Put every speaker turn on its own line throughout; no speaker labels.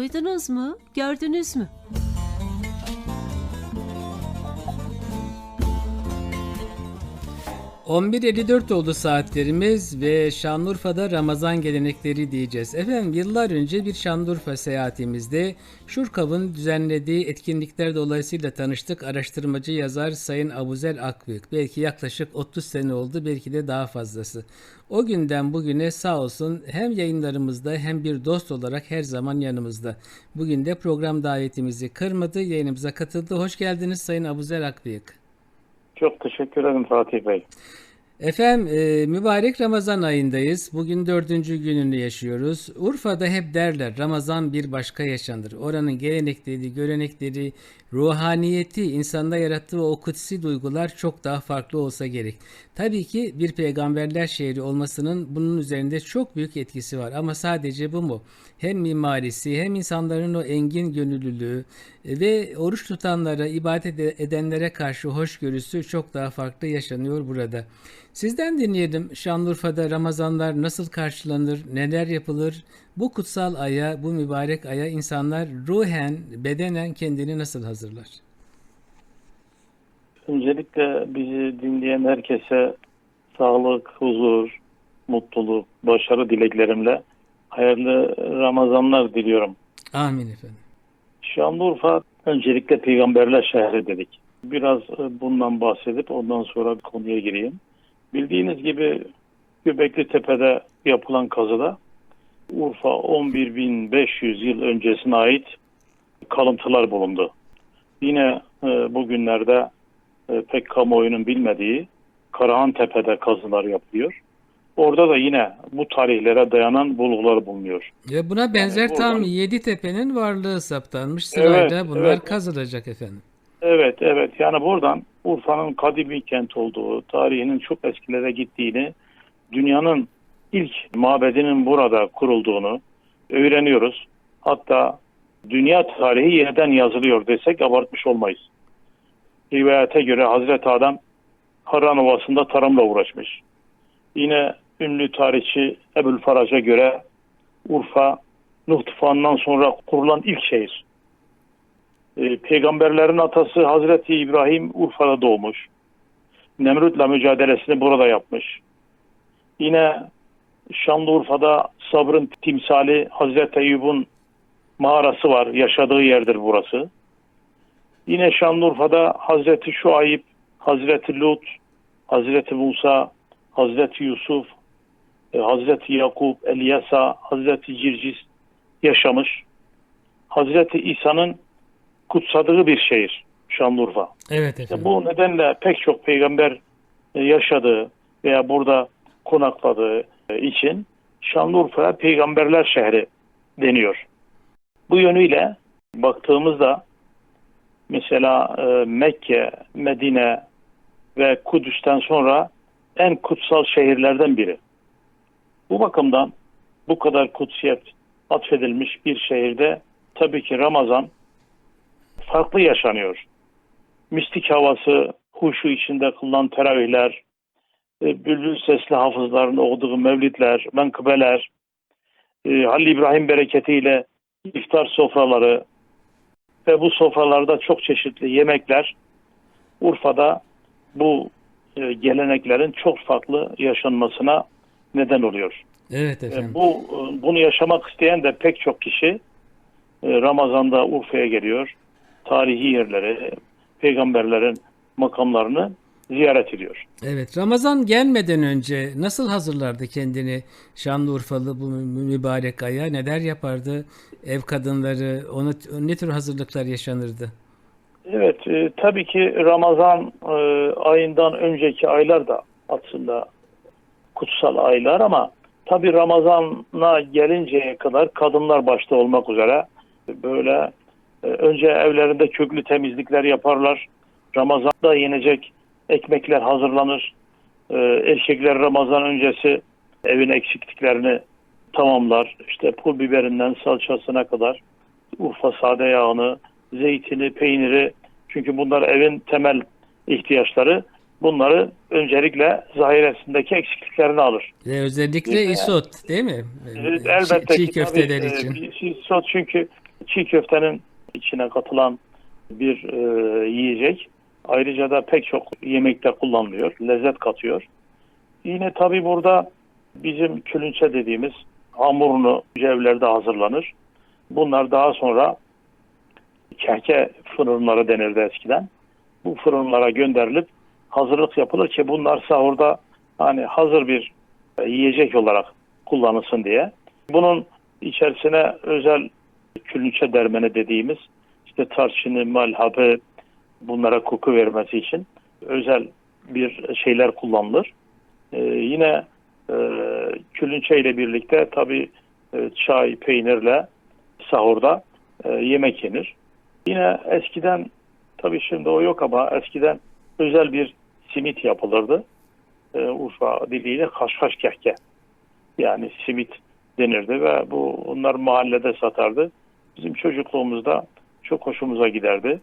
Duydunuz mu? Gördünüz mü?
...11.54 oldu saatlerimiz ve Şanlıurfa'da Ramazan gelenekleri diyeceğiz. Efendim yıllar önce bir Şanlıurfa seyahatimizde Şurkav'ın düzenlediği etkinlikler dolayısıyla tanıştık. Araştırmacı yazar Sayın Abuzer Akbük. Belki yaklaşık 30 sene oldu belki de daha fazlası. O günden bugüne sağ olsun hem yayınlarımızda hem bir dost olarak her zaman yanımızda. Bugün de program davetimizi kırmadı, yayınımıza katıldı. Hoş geldiniz Sayın Abuzer Akbıyık.
Çok teşekkür ederim Fatih Bey.
Efendim e, mübarek Ramazan ayındayız. Bugün dördüncü gününü yaşıyoruz. Urfa'da hep derler Ramazan bir başka yaşanır. Oranın gelenekleri, görenekleri, ruhaniyeti, insanda yarattığı o kutsi duygular çok daha farklı olsa gerek. Tabii ki bir peygamberler şehri olmasının bunun üzerinde çok büyük etkisi var. Ama sadece bu mu? Hem mimarisi hem insanların o engin gönüllülüğü e, ve oruç tutanlara, ibadet edenlere karşı hoşgörüsü çok daha farklı yaşanıyor burada. Sizden dinleyelim Şanlıurfa'da Ramazanlar nasıl karşılanır, neler yapılır? Bu kutsal aya, bu mübarek aya insanlar ruhen, bedenen kendini nasıl hazırlar?
Öncelikle bizi dinleyen herkese sağlık, huzur, mutluluk, başarı dileklerimle hayırlı Ramazanlar diliyorum.
Amin efendim.
Şanlıurfa öncelikle peygamberler şehri dedik. Biraz e, bundan bahsedip ondan sonra konuya gireyim. Bildiğiniz gibi Göbekli Tepe'de yapılan kazıda Urfa 11.500 yıl öncesine ait kalıntılar bulundu. Yine e, bugünlerde e, pek kamuoyunun bilmediği Karahan Tepe'de kazılar yapılıyor. Orada da yine bu tarihlere dayanan bulgular bulunuyor.
Ve buna benzer
Yani
tam
buradan-
yedi tepenin varlığı saptanmış. Sırayla
Evet,
bunlar
evet.
kazılacak efendim.
Evet, evet. Yani buradan Urfa'nın kadim bir kent olduğu, tarihinin çok eskilere gittiğini, dünyanın ilk mabedinin burada kurulduğunu öğreniyoruz. Hatta dünya tarihi yeniden yazılıyor desek abartmış olmayız. Rivayete göre Hazreti Adam Harran Ovası'nda tarımla uğraşmış. Yine ünlü tarihçi Ebul Faraj'a göre Urfa Nuh tufanından sonra kurulan ilk şehir. E, peygamberlerin atası Hazreti İbrahim Urfa'da doğmuş. Nemrut'la mücadelesini burada yapmış. Yine Şanlıurfa'da sabrın timsali Hazreti Eyyub'un mağarası var. Yaşadığı yerdir burası. Yine Şanlıurfa'da Hazreti Şuayb, Hazreti Lut, Hazreti Musa, Hazreti Yusuf, e, Hazreti Yakup, Elyasa, Hazreti Circis yaşamış. Hazreti İsa'nın kutsadığı bir şehir Şanlıurfa.
Evet efendim.
Bu nedenle pek çok peygamber e, yaşadığı veya burada konakladığı için Şanlıurfa'ya peygamberler şehri deniyor. Bu yönüyle baktığımızda mesela e, Mekke, Medine ve Kudüs'ten sonra en kutsal şehirlerden biri. Bu bakımdan bu kadar kutsiyet atfedilmiş bir şehirde tabii ki Ramazan farklı yaşanıyor. Mistik havası, huşu içinde kılınan teravihler, e, bülbül sesli hafızların okuduğu mevlidler, menkıbeler, e, Halil İbrahim bereketiyle iftar sofraları ve bu sofralarda çok çeşitli yemekler Urfa'da bu e, geleneklerin çok farklı yaşanmasına neden oluyor.
Evet
E,
efendim.
Bu e, bunu yaşamak isteyen de pek çok kişi e, Ramazan'da Urfa'ya geliyor. Tarihi yerleri, peygamberlerin makamlarını ziyaret ediyor.
Evet Ramazan gelmeden önce nasıl hazırlardı kendini Şanlıurfalı bu mü- mübarek aya? Neler yapardı? Ev kadınları ona ne tür hazırlıklar yaşanırdı?
Evet, e, tabii ki Ramazan e, ayından önceki aylar da aslında kutsal aylar ama tabii Ramazan'a gelinceye kadar kadınlar başta olmak üzere böyle e, önce evlerinde köklü temizlikler yaparlar. Ramazan'da yenecek ekmekler hazırlanır. E, erkekler Ramazan öncesi evin eksikliklerini tamamlar. İşte pul biberinden salçasına kadar Urfa sade yağını, zeytini, peyniri çünkü bunlar evin temel ihtiyaçları. bunları öncelikle zahiresindeki eksikliklerini alır.
Ve özellikle
Ee,
isot değil mi?
Evet,
Çiğ-
elbette
çiğ
ki
köfteler
tabii, e,
için.
çiğ sos çünkü çiğ köftenin içine katılan bir e, yiyecek. Ayrıca da pek çok yemekte kullanılıyor. Lezzet katıyor. Yine tabii burada bizim külünçe dediğimiz hamurunu evlerde hazırlanır. Bunlar daha sonra kehke fırınları denirdi eskiden. Bu fırınlara gönderilip hazırlık yapılır ki bunlar sahurda hani hazır bir yiyecek olarak kullanılsın diye. Bunun içerisine özel külünçe dermeni dediğimiz işte tarçını, malhabı bunlara koku vermesi için özel bir şeyler kullanılır. Ee, yine e, külünçe ile birlikte tabi çay, peynirle sahurda e, yemek yenir. Yine eskiden tabi şimdi o yok ama eskiden özel bir simit yapılırdı. E, Urfa diliyle haşhaş kehke yani simit denirdi ve bu onlar mahallede satardı. Bizim çocukluğumuzda çok hoşumuza giderdi.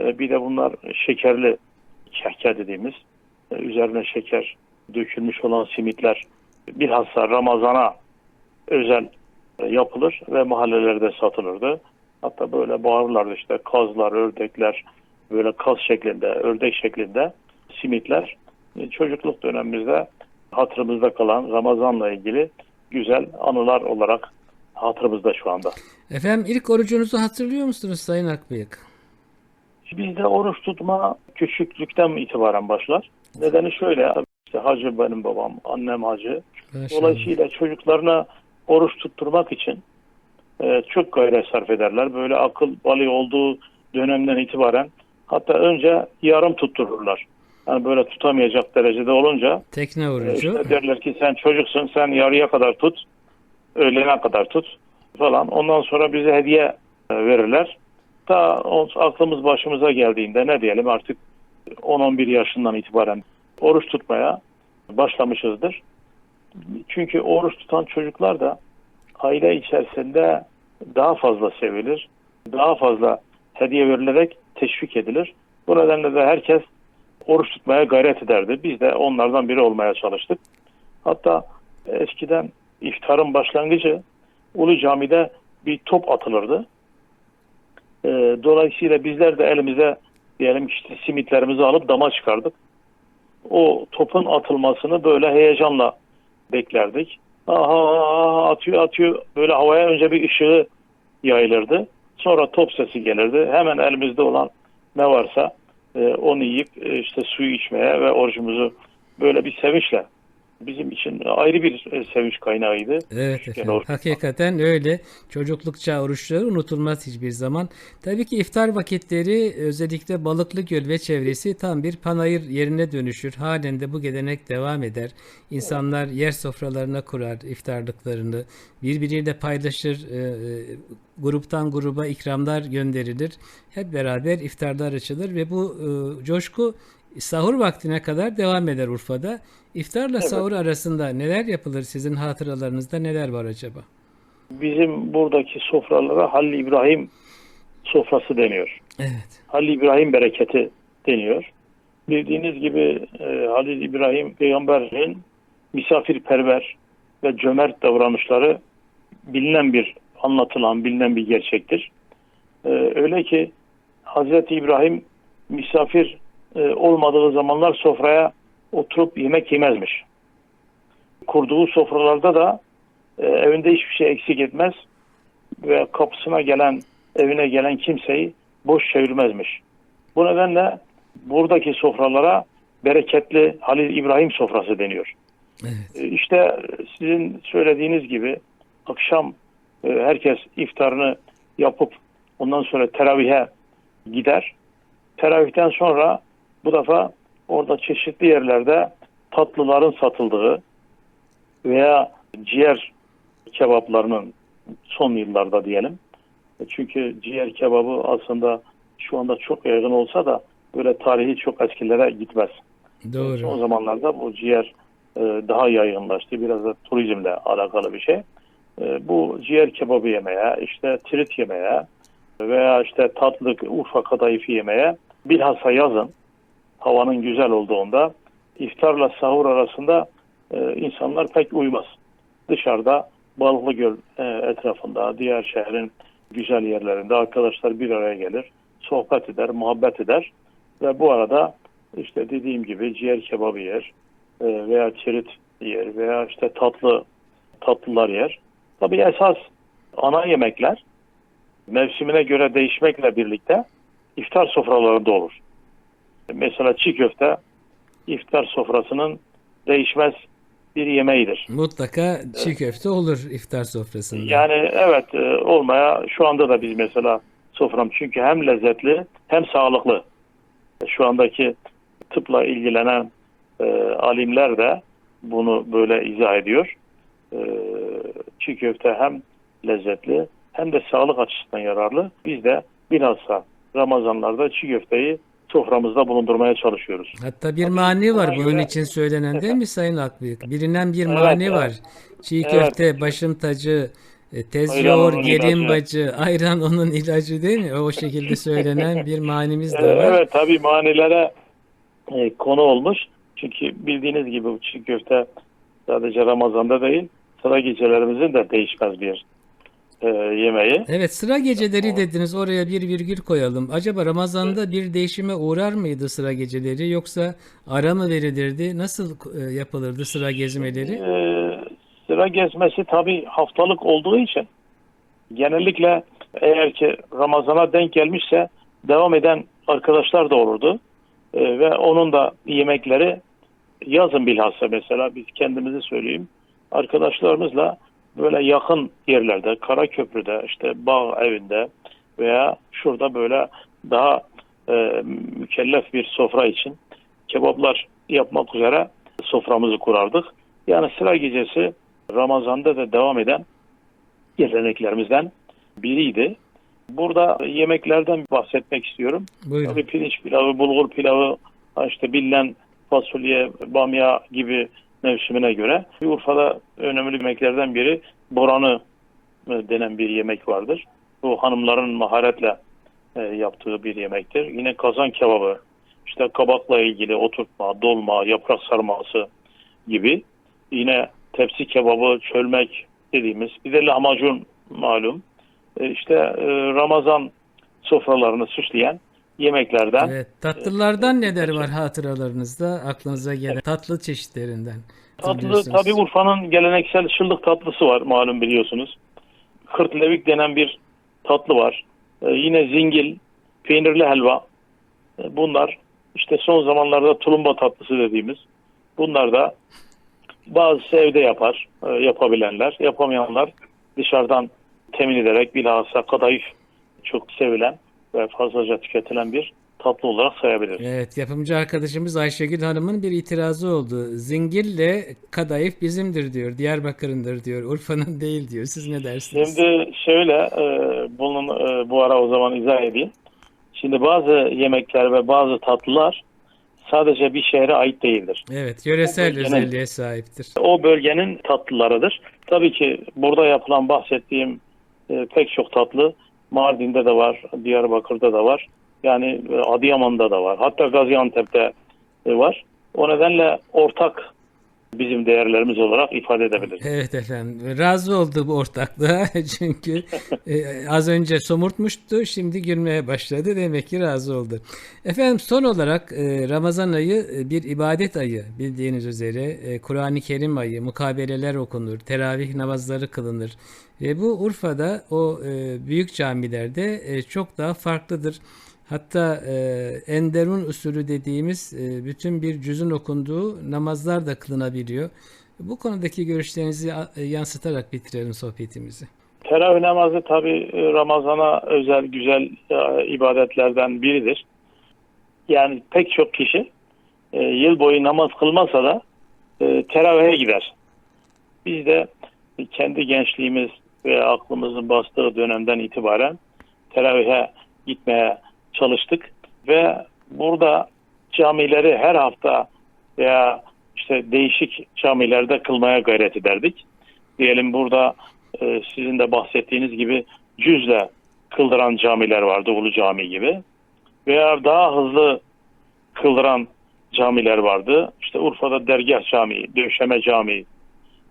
E, bir de bunlar şekerli kehke dediğimiz e, üzerine şeker dökülmüş olan simitler bilhassa Ramazan'a özel e, yapılır ve mahallelerde satılırdı. Hatta böyle bağırırlardı işte kazlar, ördekler böyle kaz şeklinde, ördek şeklinde simitler. Çocukluk dönemimizde hatırımızda kalan Ramazan'la ilgili güzel anılar olarak hatırımızda şu anda.
Efendim ilk orucunuzu hatırlıyor musunuz Sayın Akbıyık?
Bizde oruç tutma küçüklükten itibaren başlar. Nedeni şöyle, işte hacı benim babam, annem hacı. Dolayısıyla çocuklarına oruç tutturmak için e, çok gayret sarf ederler. Böyle akıl balı olduğu dönemden itibaren hatta önce yarım tuttururlar. Yani böyle tutamayacak derecede olunca
Tekne
e,
orucu.
işte derler ki sen çocuksun sen yarıya kadar tut, öğlene kadar tut falan. Ondan sonra bize hediye e, verirler. Ta aklımız başımıza geldiğinde ne diyelim artık 10-11 yaşından itibaren oruç tutmaya başlamışızdır. Çünkü oruç tutan çocuklar da aile içerisinde daha fazla sevilir, daha fazla hediye verilerek teşvik edilir. Bu nedenle de herkes oruç tutmaya gayret ederdi. Biz de onlardan biri olmaya çalıştık. Hatta eskiden iftarın başlangıcı Ulu Cami'de bir top atılırdı. Ee, dolayısıyla bizler de elimize diyelim işte simitlerimizi alıp dama çıkardık. O topun atılmasını böyle heyecanla beklerdik. Aha atıyor atıyor böyle havaya önce bir ışığı yayılırdı. Sonra top sesi gelirdi. Hemen elimizde olan ne varsa e, onu yiyip e, işte suyu içmeye ve orucumuzu böyle bir sevinçle bizim için ayrı bir e, sevinç kaynağıydı.
Evet
Küçükken
efendim.
oruç.
Hakikaten öyle. Çocuklukça oruçları unutulmaz hiçbir zaman. Tabii ki iftar vakitleri özellikle Balıklıgöl ve çevresi tam bir panayır yerine dönüşür. Halen de bu gelenek devam eder. İnsanlar yer sofralarına kurar iftarlıklarını. Birbiriyle paylaşır. e, e, gruptan gruba ikramlar gönderilir. Hep beraber iftarlar açılır ve bu coşku sahur vaktine kadar devam eder Urfa'da. İftarla sahur arasında neler yapılır? Sizin hatıralarınızda neler var acaba?
Bizim buradaki sofralara Halil İbrahim sofrası deniyor.
Evet.
Halil İbrahim bereketi deniyor. Bildiğiniz gibi e, Halil İbrahim peygamberin misafirperver ve cömert davranışları bilinen bir anlatılan bilinen bir gerçektir. E, öyle ki Hazreti İbrahim misafir e, olmadığı zamanlar sofraya oturup yemek yemezmiş. Kurduğu sofralarda da e, evinde hiçbir şey eksik etmez ve kapısına gelen evine gelen kimseyi boş çevirmezmiş. Bu nedenle buradaki sofralara bereketli Halil İbrahim sofrası deniyor.
Evet.
E, İşte sizin söylediğiniz gibi akşam e, herkes iftarını yapıp ondan sonra teravihe gider. Teravihten sonra bu defa orada çeşitli yerlerde tatlıların satıldığı veya ciğer kebaplarının son yıllarda diyelim. E, Çünkü ciğer kebabı aslında şu anda çok yaygın olsa da böyle tarihi çok eskilere gitmez. Son
Doğru.
zamanlarda bu ciğer e, daha yaygınlaştı. Biraz da turizmle alakalı bir şey. E, bu ciğer kebabı yemeye, işte trit yemeye veya işte tatlı Urfa kadayıfı yemeye bilhassa yazın havanın güzel olduğunda iftarla sahur arasında e, insanlar pek uymaz. Dışarıda Balıklıgöl e, etrafında, diğer şehrin güzel yerlerinde arkadaşlar bir araya gelir, sohbet eder, muhabbet eder ve bu arada işte dediğim gibi ciğer kebabı yer e, veya çerit yer veya işte tatlı tatlılar yer. Tabii esas ana yemekler mevsimine göre değişmekle birlikte iftar sofralarında olur. Mesela çiğ köfte iftar sofrasının değişmez bir yemeğidir.
Mutlaka çiğ köfte olur iftar sofrasında.
Yani evet e, olmaya şu anda da biz mesela sofram çünkü hem lezzetli hem sağlıklı. Şu andaki tıpla ilgilenen e, alimler de bunu böyle izah ediyor. E, çiğ köfte hem lezzetli hem de sağlık açısından yararlı. Biz de bilhassa Ramazanlarda çiğ köfteyi soframızda bulundurmaya çalışıyoruz.
Hatta bir mani var bunun
göre-
için söylenen değil mi Sayın Akbıyık? Bilinen bir
Evet,
mani
evet.
var. Çiğ
Evet.
köfte başım tacı, e, tez
Ayran
yoğur, gelin bacı, ayran onun ilacı değil mi? O şekilde söylenen bir manimiz de var.
Evet tabii manilere e, konu olmuş. Çünkü bildiğiniz gibi bu çiğ köfte sadece Ramazan'da değil sıra gecelerimizin de değişmez bir e, yemeği.
Evet sıra geceleri dediniz oraya bir virgül koyalım. Acaba Ramazan'da bir değişime uğrar mıydı sıra geceleri yoksa ara mı verilirdi? Nasıl e, yapılırdı sıra gezmeleri?
Ee, sıra gezmesi tabii haftalık olduğu için genellikle eğer ki Ramazan'a denk gelmişse devam eden arkadaşlar da olurdu. Ee, ve onun da yemekleri yazın bilhassa mesela biz kendimizi söyleyeyim arkadaşlarımızla böyle yakın yerlerde Karaköprü'de işte bağ evinde veya şurada böyle daha e, mükellef bir sofra için kebaplar yapmak üzere soframızı kurardık. Yani sıra gecesi Ramazan'da da devam eden geleneklerimizden biriydi. Burada yemeklerden bahsetmek istiyorum.
Buyurun.
Tabii pirinç pilavı, bulgur pilavı, işte bilinen fasulye, bamya gibi mevsimine göre. Urfa'da önemli yemeklerden biri boranı e, denen bir yemek vardır. Bu hanımların maharetle e, yaptığı bir yemektir. Yine kazan kebabı, işte kabakla ilgili oturtma, dolma, yaprak sarması gibi. Yine tepsi kebabı, çölmek dediğimiz. Bir de lahmacun malum. E, işte Ramazan sofralarını süsleyen yemeklerden.
Evet, tatlılardan neler var hatıralarınızda aklınıza gelen tatlı çeşitlerinden?
Tatlı tabii Urfa'nın geleneksel şıllık tatlısı var malum biliyorsunuz. Kırtlevik denen bir tatlı var. Ee, yine zingil, peynirli helva. Ee, bunlar işte son zamanlarda tulumba tatlısı dediğimiz. Bunlar da bazısı evde yapar, e, yapabilenler. Yapamayanlar dışarıdan temin ederek bilhassa kadayıf çok sevilen fazlaca tüketilen bir tatlı olarak sayabiliriz.
Evet, yapımcı arkadaşımız Ayşegül Hanım'ın bir itirazı oldu. Zingille kadayıf bizimdir diyor, Diyarbakır'ındır diyor, Urfa'nın değil diyor. Siz ne dersiniz?
Şimdi şöyle e, bunun e, bu ara o zaman izah edeyim. Şimdi bazı yemekler ve bazı tatlılar sadece bir şehre ait değildir.
Evet, yöresel
bölgenin-
özelliğe sahiptir.
O bölgenin tatlılarıdır. Tabii ki burada yapılan bahsettiğim e, pek çok tatlı Mardin'de de var, Diyarbakır'da da var. Yani e, Adıyaman'da da var. Hatta Gaziantep'te e, var. O nedenle ortak bizim değerlerimiz olarak ifade edebiliriz.
Evet efendim. Razı oldu bu ortaklığa çünkü e, az önce somurtmuştu şimdi gülmeye başladı demek ki razı oldu. Efendim son olarak e, Ramazan ayı e, bir ibadet ayı bildiğiniz üzere e, Kur'an-ı Kerim ayı mukabeleler okunur teravih namazları kılınır ve bu Urfa'da o e, büyük camilerde e, çok daha farklıdır. Hatta e, enderun usulü dediğimiz e, bütün bir cüzün okunduğu namazlar da kılınabiliyor. Bu konudaki görüşlerinizi e, yansıtarak bitirelim sohbetimizi.
Teravih namazı tabi Ramazan'a özel güzel e, ibadetlerden biridir. Yani pek çok kişi e, yıl boyu namaz kılmasa da e, teravihe gider. Biz de kendi gençliğimiz ve aklımızın bastığı dönemden itibaren teravihe gitmeye çalıştık ve burada camileri her hafta veya işte değişik camilerde kılmaya gayret ederdik. Diyelim burada e, sizin de bahsettiğiniz gibi cüzle kıldıran camiler vardı Ulu Cami gibi. Veya daha hızlı kıldıran camiler vardı. İşte Urfa'da Dergah Camii, Döşeme Camii,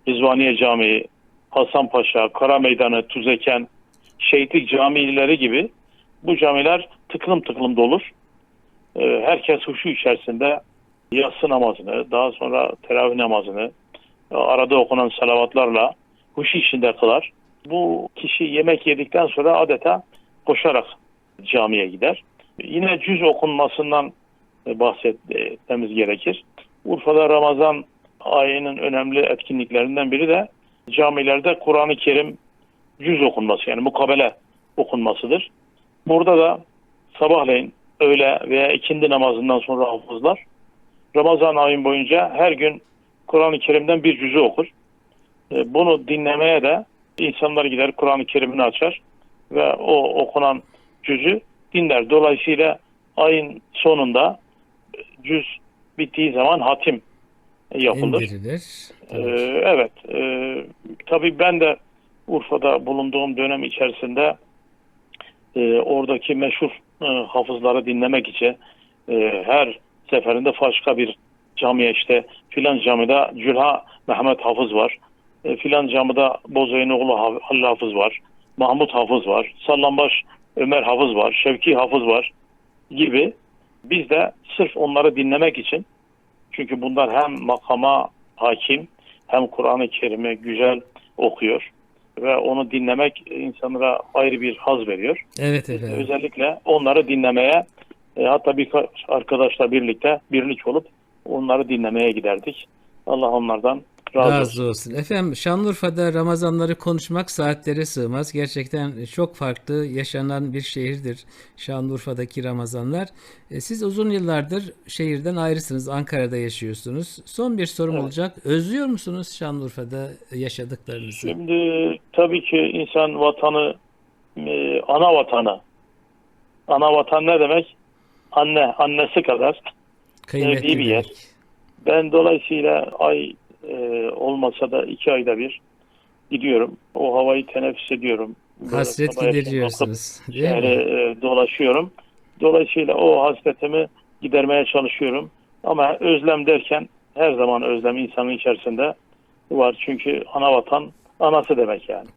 Hizvaniye Camii, Hasanpaşa, Kara Meydanı, Tuzeken, Şehitlik camileri gibi bu camiler tıklım tıklım dolur. Ee, herkes huşu içerisinde yatsı namazını, daha sonra teravih namazını e, arada okunan salavatlarla huşu içinde kılar. Bu kişi yemek yedikten sonra adeta koşarak camiye gider. Yine cüz okunmasından e, bahsetmemiz gerekir. Urfa'da Ramazan ayının önemli etkinliklerinden biri de camilerde Kur'an-ı Kerim cüz okunması yani mukabele okunmasıdır. Burada da sabahleyin öğle veya ikindi namazından sonra hafızlar Ramazan ayın boyunca her gün Kur'an-ı Kerim'den bir cüzü okur. E, Bunu dinlemeye de insanlar gider Kur'an-ı Kerim'ini açar ve o okunan cüzü dinler. Dolayısıyla ayın sonunda cüz bittiği zaman hatim yapılır.
İndirilir.
Ee, evet. E, tabii ben de Urfa'da bulunduğum dönem içerisinde e, oradaki meşhur e, hafızları dinlemek için e, her seferinde başka bir camiye işte filan camide Cülha Mehmet Hafız var. E, filan camide Bozayınoğlu Hav- Halil Hafız var. Mahmut Hafız var. Sallambaş Ömer Hafız var. Şevki Hafız var gibi. Biz de sırf onları dinlemek için çünkü bunlar hem makama hakim hem Kur'an-ı Kerim'i güzel okuyor ve onu dinlemek insanlara ayrı bir haz veriyor.
Evet efendim.
Özellikle onları dinlemeye e, hatta birkaç arkadaşla birlikte birlik olup onları dinlemeye giderdik. Allah onlardan razı, olsun.
Razı olsun. Efendim Şanlıurfa'da Ramazanları konuşmak saatlere sığmaz. Gerçekten çok farklı yaşanan bir şehirdir Şanlıurfa'daki Ramazanlar. E, Siz uzun yıllardır şehirden ayrısınız. Ankara'da yaşıyorsunuz. Son bir sorum
Evet.
olacak. Özlüyor musunuz Şanlıurfa'da yaşadıklarınızı?
Şimdi tabii ki insan vatanı e, ana vatanı ana vatan ne demek? Anne, annesi kadar
Kıymetli
sevdiği bir yer. Ben dolayısıyla ay e, olmasa da iki ayda bir gidiyorum. O havayı teneffüs ediyorum. Böyle
Hasret gideriyorsunuz. Değil
Yani e, dolaşıyorum. Dolayısıyla o hasretimi gidermeye çalışıyorum. Ama özlem derken her zaman özlem insanın içerisinde var. Çünkü ana vatan anası demek yani.